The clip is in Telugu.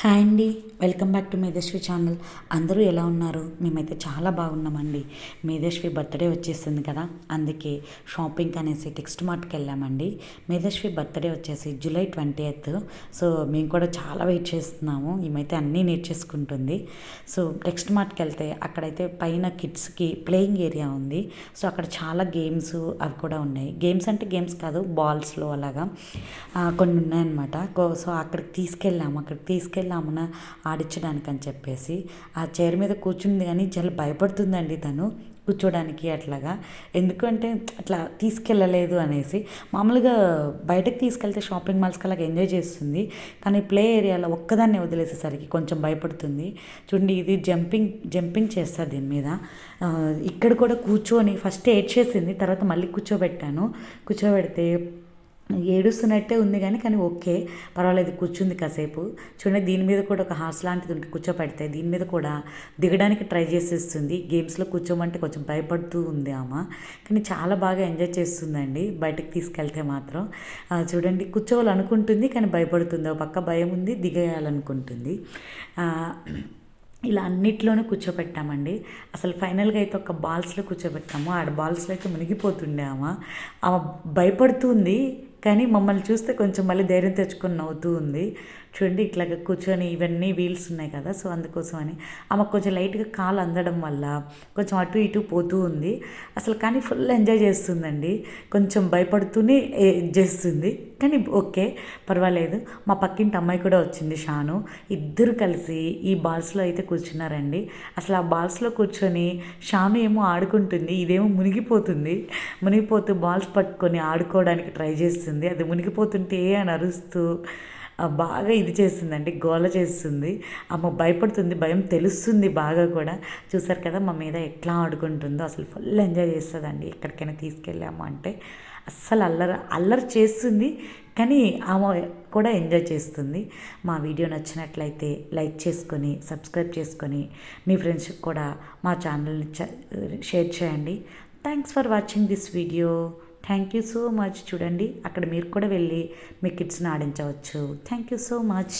హాయ్ అండి. Welcome back to Medhasvi channel. అందరూ ఎలా ఉన్నారు? మేమైతే చాలా బాగున్నామండి. మేధస్వి బర్త్డే వచ్చేసింది కదా అందుకే షాపింగ్ అనేసి టెక్స్ట్ మార్ట్కి వెళ్ళామండి. మేధస్వి బర్త్డే వచ్చేసి జూలై ట్వంటీ ఎయిత్. సో మేము కూడా చాలా వెయిట్ చేస్తున్నాము. మేమైతే అన్నీ నేర్చేసుకుంటుంది. సో టెక్స్ట్ మార్ట్కి వెళ్తే అక్కడైతే పైన కిడ్స్కి ప్లేయింగ్ ఏరియా ఉంది. సో అక్కడ చాలా గేమ్స్ అవి కూడా ఉన్నాయి. గేమ్స్ అంటే గేమ్స్ కాదు బాల్స్లో అలాగా కొన్ని ఉన్నాయన్నమాట. సో అక్కడికి తీసుకెళ్ళాము. అక్కడికి తీసుకెళ్ళామున ఆడించడానికి అని చెప్పేసి ఆ చైర్ మీద కూర్చుంది కానీ చాలా భయపడుతుందండి తను కూర్చోడానికి అట్లాగా. ఎందుకంటే అట్లా తీసుకెళ్ళలేదు అనేసి మామూలుగా బయటకు తీసుకెళ్తే షాపింగ్ మాల్స్కి అలాగ ఎంజాయ్ చేస్తుంది. కానీ ప్లే ఏరియాలో ఒక్కదాన్ని వదిలేసేసరికి కొంచెం భయపడుతుంది. చూడండి ఇది జంపింగ్ జంపింగ్ చేస్తుంది దీని మీద. ఇక్కడ కూడా కూర్చొని ఫస్ట్ ఏడ్ చేసింది తర్వాత మళ్ళీ కూర్చోబెట్టాను. కూర్చోబెడితే ఏడుస్తున్నట్టే ఉంది కానీ కానీ ఓకే పర్వాలేదు కూర్చుంది కాసేపు. చూడండి దీని మీద కూడా ఒక హార్స్ లాంటిది ఉంటే కూర్చోపెడితే దీని మీద కూడా దిగడానికి ట్రై చేసేస్తుంది. గేమ్స్లో కూర్చోమంటే కొంచెం భయపడుతూ ఉంది ఆమె. కానీ చాలా బాగా ఎంజాయ్ చేస్తుందండి. బయటకు తీసుకెళ్తే మాత్రం. చూడండి కూర్చోవాలనుకుంటుంది కానీ భయపడుతుంది. ఒక పక్క భయం ఉంది దిగేయాలనుకుంటుంది. ఇలా అన్నిట్లోనూ కూర్చోబెట్టామండి అసలు ఫైనల్గా అయితే ఒక బాల్స్లో కూర్చోబెట్టాము ఆడ బాల్స్లో అయితే మునిగిపోతుండే ఆమె. ఆమె భయపడుతుంది కానీ మమ్మల్ని చూస్తే కొంచెం మళ్ళీ ధైర్యం తెచ్చుకొని నవ్వుతూ ఉంది. చూడండి ఇట్లాగ కూర్చొని ఇవన్నీ వీల్స్ ఉన్నాయి కదా సో అందుకోసం అని ఆమె కొంచెం లైట్గా కాలు అందడం వల్ల కొంచెం అటు ఇటు పోతూ ఉంది. అసలు కానీ ఫుల్ ఎంజాయ్ చేస్తుందండి. కొంచెం భయపడుతూనే చేస్తుంది. కానీ ఓకే పర్వాలేదు. మా పక్కింటి అమ్మాయి కూడా వచ్చింది షాను. ఇద్దరు కలిసి ఈ బాల్స్లో అయితే కూర్చున్నారండి. అసలు ఆ బాల్స్లో కూర్చొని షాను ఏమో ఆడుకుంటుంది ఇదేమో మునిగిపోతుంది. మునిగిపోతూ బాల్స్ పట్టుకొని ఆడుకోవడానికి ట్రై చేస్తుంది. అది మునిగిపోతుంటే అని అరుస్తూ బాగా ఇది చేస్తుందండి గోల చేస్తుంది. అమ్మ భయపడుతుంది భయం తెలుస్తుంది బాగా కూడా. చూసారు కదా మా మీద ఎట్లా ఆడుకుంటుందో అసలు ఫుల్ ఎంజాయ్ చేస్తుందండి. ఎక్కడికైనా తీసుకెళ్ళాము అంటే అస్సలు అల్లరి అల్లరి చేస్తుంది కానీ ఆమె కూడా ఎంజాయ్ చేస్తుంది. మా వీడియో నచ్చినట్లయితే లైక్ చేసుకొని సబ్స్క్రైబ్ చేసుకొని మీ ఫ్రెండ్స్కి కూడా మా ఛానల్ని షేర్ చేయండి. Thanks for watching this video thank you so much చూడండి అక్కడ మీరు కూడా వెళ్ళి మీ కిడ్స్ని ఆడించవచ్చు. Thank you so much